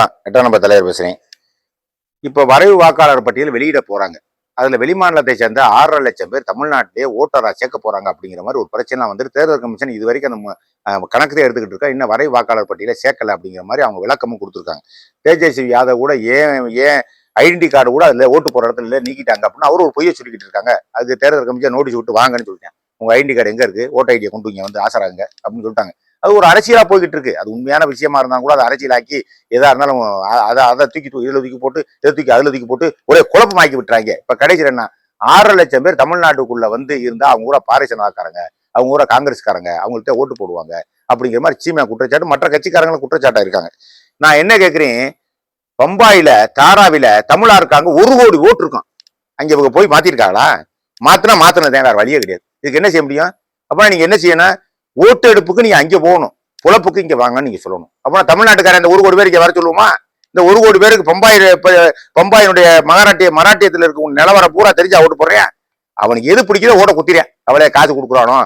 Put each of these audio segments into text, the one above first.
வணக்கம் எட்டாம் நம்பர் தலைவர் பேசுகிறேன் இப்போ வரைவு வாக்காளர் பட்டியல் வெளியிட போறாங்க. அதில் வெளிமாநிலத்தை சேர்ந்த ஆறரை லட்சம் பேர் தமிழ்நாட்டிலே ஓட்டரா சேர்க்க போறாங்க அப்படிங்கிற மாதிரி ஒரு பிரச்சனை வந்துட்டு தேர்தல் கமிஷன் இது வரைக்கும் அந்த கணக்கு எடுத்துக்கிட்டு இருக்கா. இன்னும் வரைவு வாக்காளர் பட்டியலை சேர்க்கலை அப்படிங்கிற மாதிரி அவங்க விளக்கமும் கொடுத்துருக்காங்க. தேஜஸ்வி யாதவ் கூட ஏன் ஏன் ஐடென்டி கார்டு கூட அதில் ஓட்டு போகிற இடத்துல நீக்கிட்டாங்க அப்படின்னு அவரு ஒரு பொய்யை சொல்லிக்கிட்டு இருக்காங்க. அதுக்கு தேர்தல் கமிஷன் நோட்டீஸ் விட்டு வாங்கன்னு சொல்லிட்டேன் உங்க ஐடென்டி கார்டு எங்கே இருக்கு? ஓட்டர் ஐடியை கொண்டு இங்கே வந்து ஆசராங்க அப்படின்னு சொல்லிட்டாங்க. அது ஒரு அரசியலாக போய்கிட்டு இருக்கு அது உண்மையான விஷயமா இருந்தாலும் கூட அதை அரசியலாக்கி எதா இருந்தாலும் அதை அதை தூக்கி தூக்கி இதுல தூக்கி போட்டு இதை தூக்கி அதில் தூக்கி போட்டு ஒரே குழப்பமாக்கி விட்டுறாங்க. இப்போ கடைசியில் என்ன? ஆறரை லட்சம் பேர் தமிழ்நாட்டுக்குள்ளே வந்து இருந்தால் அவங்க கூட பாரிசனாக்காரங்க அவங்க கூட காங்கிரஸ்காரங்க அவங்கள்ட்ட ஓட்டு போடுவாங்க அப்படிங்கிற மாதிரி சீமா குற்றச்சாட்டு மற்ற கட்சிக்காரங்களும் குற்றச்சாட்டாக இருக்காங்க. நான் என்ன கேட்குறேன் பம்பாயில தாராவில தமிழா இருக்காங்க ஒரு கோடி ஓட்டு இருக்கும் அங்கே இவங்க போய் மாத்திருக்காங்களா? மாத்தினா மாற்றினது வேற வழியே கிடையாது. இதுக்கு என்ன செய்ய முடியும்? அப்போ நீங்க என்ன செய்யணும்? ஓட்டு எடுப்புக்கு நீங்க அங்கே போகணும். புலப்புக்கு இங்க வாங்கன்னு நீங்க சொல்லணும். அப்ப தமிழ்நாட்டுக்காரன் இந்த ஒரு கோடி பேர் வர சொல்லுவோமா? இந்த ஒரு கோடி பேருக்கு பம்பாய் பம்பாயினுடைய மகாராட்டிய மராட்டியத்தில் இருக்க நிலவரம் பூரா தெரிஞ்சா ஓட்டு போடுறேன் அவனுக்கு எது பிடிக்குதோ ஓட குத்திரேன் அவளே காசு கொடுக்குறானோ?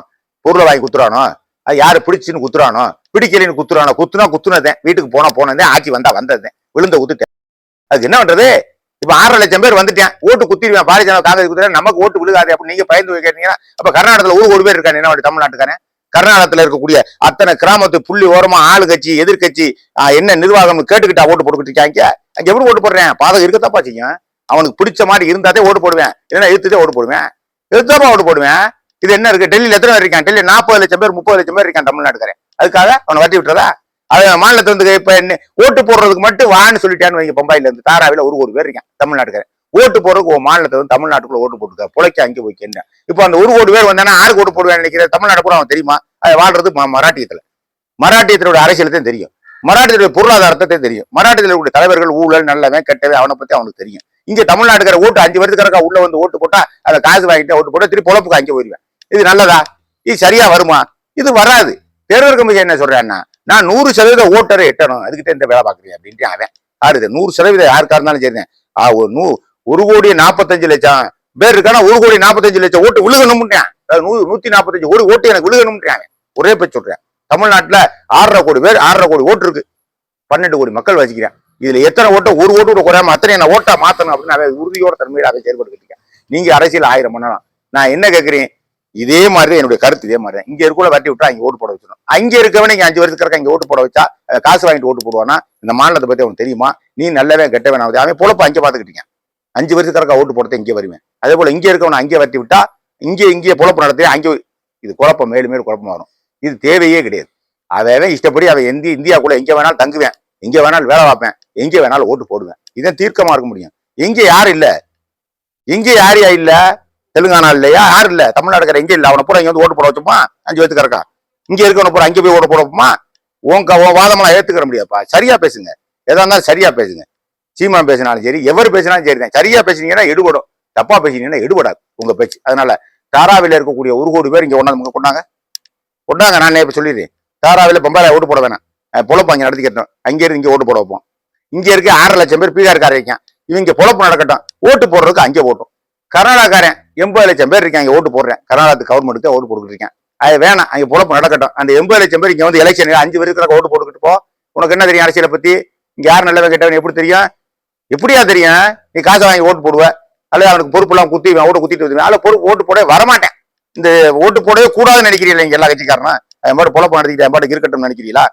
பொருளை வாங்கி குத்துறானோ? அது யாரு பிடிச்சுன்னு குத்துறானோ? பிடிக்கலைன்னு குத்துறானோ? குத்துனா குத்துனதேன் வீட்டுக்கு போனா போனதேன் ஆட்சி வந்தா வந்ததேன் விழுந்த குத்துட்டேன். அதுக்கு என்ன பண்றது? இப்ப ஆறரை லட்சம் பேர் வந்துட்டேன். ஓட்டு குத்திடுவேன். பாரதிய ஜனதா காங்கிரஸ் குத்துறேன் நமக்கு ஓட்டு விழுகாது அப்படின்னு நீங்க பயந்து கேட்டீங்கன்னா அப்ப கர்நாடகத்துல ஒரு கோடி பேர் இருக்காங்க என்ன தமிழ்நாட்டுக்காரன். கர்நாடகத்துல இருக்கக்கூடிய அத்தனை கிராமத்து புள்ளி ஓரமா ஆளு கட்சி எதிர்கட்சி என்ன நிர்வாகம்னு கேட்டுக்கிட்டா ஓட்டு போட்டுக்கிட்டு இருக்காங்க அங்க எப்படி ஓட்டு போடுறேன்? பாதகம் இருக்கத்தாப்பா பாச்சிங்க அவனுக்கு பிடிச்ச மாதிரி இருந்தாதே ஓட்டு போடுவேன். இல்லைன்னா எடுத்துட்டே ஓட்டு போடுவேன். எடுத்தாப்பா ஓட்டு போடுவேன். இது என்ன இருக்கு? டெல்லியில எத்தனை பேர் இருக்கான் டெல்லி நாற்பது லட்சம் பேர் முப்பது லட்சம் பேர் இருக்கான் தமிழ்நாட்டுக்காரன். அதுக்காக அவனை வட்டி விட்டுறதா? அது மாநிலத்துல இருந்து இப்ப என்ன ஓட்டு போடுறதுக்கு மட்டும் வான்னு சொல்லிட்டான்னு வைங்க பம்பாயில இருந்து. தாராவில ஒரு ஒரு பேர் இருக்கான் தமிழ்நாட்டுக்காரன். ஓட்டு போடுறதுக்கு ஓ மாநிலத்தை வந்து தமிழ்நாட்டுக்குள்ள ஓட்டு போட்டுக்க. புழைக்க அங்கே போய் என்ன இப்போ அந்த ஒரு கோடி பேர் வந்தானா ஆறு ஓட்டு போடுவேன் நினைக்கிறேன் தமிழ்நாடு கூட அவன் தெரியுமா? அது வாழ்றது மராட்டியத்துல. மராட்டியத்தினுடைய அரசியலத்தையும் தெரியும். மராட்டியத்துடைய பொருளாதாரத்தை தெரியும். மராட்டியத்தில் உள்ள தலைவர்கள் ஊழல் நல்லவன் கெட்டவன் அவனை பத்தி அவனுக்கு தெரியும். இங்க தமிழ்நாட்டுக்கார ஓட்டு அஞ்சு வருஷத்துக்காரக்கா உள்ள வந்து ஓட்டு போட்டா அதை காசு வாங்கிட்டு ஓட்டு போட்டா திருப்பி பொழப்புக்கு அங்கே போயிருவேன். இது நல்லதா? இது சரியா வருமா? இது வராது. தேர்தல் கமிஷன் என்ன சொல்றான்னா நான் நூறு சதவீத ஓட்டரை எட்டணும். அதுக்கிட்ட இந்த வேலை பாக்குறேன் அப்படின்ட்டு அவன். ஆறுது நூறு சதவீதம் யாருக்கா இருந்தாலும் சரிதான். ஒரு நூ ஒரு கோடி நாற்பத்தஞ்சு லட்சம் பேர் இருக்கானா ஒரு கோடி நாற்பத்தஞ்சு லட்சம் ஓட்டு விழுகணும்ன்றான் நூறு நூத்தி நாற்பத்தஞ்சு ஒரு ஓட்டு எனக்கு விழுகணும்ன்றான் அவன். ஒரே பேர் சொல்றேன். தமிழ்நாட்டில் ஆறரை கோடி பேர் ஆறரை கோடி ஓட்டு இருக்கு. பன்னெண்டு கோடி மக்கள் வசிக்கிறேன். இதுல எத்தனை ஓட்டை ஒரு ஓட்டு கூட குறையாம அத்தனை நான் ஓட்டா மாத்தணும் அப்படின்னு அவன் உறுதியோட தன்மையோட அதை செயல்பட்டு இருக்கேன். நீங்க அரசியல் ஆயிரம் பண்ணலாம். நான் என்ன கேட்கிறேன் இதே மாதிரி தான் என்னுடைய கருத்து இதே மாதிரி தான் இங்க இருக்கல வட்டி விட்டா அங்கே ஓட்டு போட வச்சிடும். அங்க இருக்கவனே இங்க அஞ்சு வருஷத்துக்கு இருக்க இங்க ஓட்டு போட வச்சா காசு வாங்கிட்டு ஓட்டு போடுவானா? இந்த மாநிலத்தை பத்தி அவனுக்கு தெரியுமா? நீ நல்லவே கெட்டவன் நான் அவன் பொழப்ப அங்கே பாத்துக்கிட்டீங்க அஞ்சு வருஷத்துக்கு ஓட்டு போடுறது இங்கே வருவேன். அதே போல் இங்கே இருக்கவனை அங்கே வட்டி விட்டா இங்கே இங்கே குழப்பம் நடத்தி அங்கே இது குழப்பம் மேலும் மேலும் குழப்பம் வரும். இது தேவையே கிடையாது. அவன் இஷ்டப்படி அவன் இந்திய இந்தியாக்குள்ள எங்கே வேணாலும் தங்குவேன். எங்கே வேணாலும் வேலை பார்ப்பேன். எங்கே வேணாலும் ஓட்டு போடுவேன். இதான் தீர்க்கமாக இருக்க முடியும். இங்கே யார் இல்லை? இங்கே யாரையா இல்லை? தெலுங்கானா இல்லையா? யார் இல்லை? தமிழ்நாடுக்கார எங்கே இல்லை? அவனை பூரா இங்கே வந்து ஓட்டு போட வச்சுப்பான் அஞ்சு வயசுக்கு இருக்கா இங்கே இருக்கவன பூரா அங்கே போய் ஓட்டு போட வைப்போமா? உன் உன் வாதமெல்லாம் ஏற்றுக்கிற முடியாதுப்பா. சரியாக பேசுங்க. எதா இருந்தாலும் சரியாக பேசுங்க. சீமான் பேசினாலும் சரி எவர் பேசினாலும் சரி தான் சரியா பேசினீங்கன்னா எடுபடும். தப்பா பேசினீங்கன்னா எடுபடாது உங்க பேச்சு. அதனால தாராவில இருக்கக்கூடிய ஒரு கோடி பேர் இங்க ஒன்னாந்து கொண்டாங்க. கொண்டாங்க நான் இப்ப சொல்லிடுறேன் தாராவில பம்பாயில ஓட்டு போட வேணாம். அஹ் பொழப்பு அங்க நடத்திக்கிட்டோம் அங்க இருந்து இங்க ஓட்டு போட வைப்போம். இங்க இருக்க ஆறரை லட்சம் பேர் பீகார்கார இருக்கான். இவங்க பொழப்பு நடக்கட்டும். ஓட்டு போடுறதுக்கு அங்கே ஓட்டும். கர்நாடகாரன் எண்பது லட்சம் பேர் இருக்காங்க ஓட்டு போடுறேன். கர்நாடகத்து கவர்மெண்ட்டுக்கு ஓட்டு போட்டுக்கிட்டு இருக்கேன். அது வேணாம் அங்கே பொழப்பு நடக்கட்டும். அந்த எண்பது லட்சம் பேர் இங்கே வந்து எலெக்ஷன் அஞ்சு பேருக்கு ஓட்டு போட்டுக்கிட்டு போ. உனக்கு என்ன தெரியும் அரசியலை பற்றி இங்கே யார் நல்லவன் கேட்டவன் எப்படி தெரியும்? எப்படியா தெரியும்? நீ காசை வாங்கி ஓட்டு போடுவ. அல்லது அவனுக்கு பொறுப்புலாம் குத்தி ஓட்டு குத்திட்டு வருவேன் அதில் பொறுப்பு ஓட்டு போடவே வரமாட்டேன். இந்த ஓட்டு போடவே கூடாதுன்னு நினைக்கிறீங்களா இங்க எல்லா கட்சிக்காரனா என் பாட்டு பொழப்பு நடத்திக்கிட்டு என் பாட்டுக்கு இருக்கட்டும்னு நினைக்கிறீங்களா?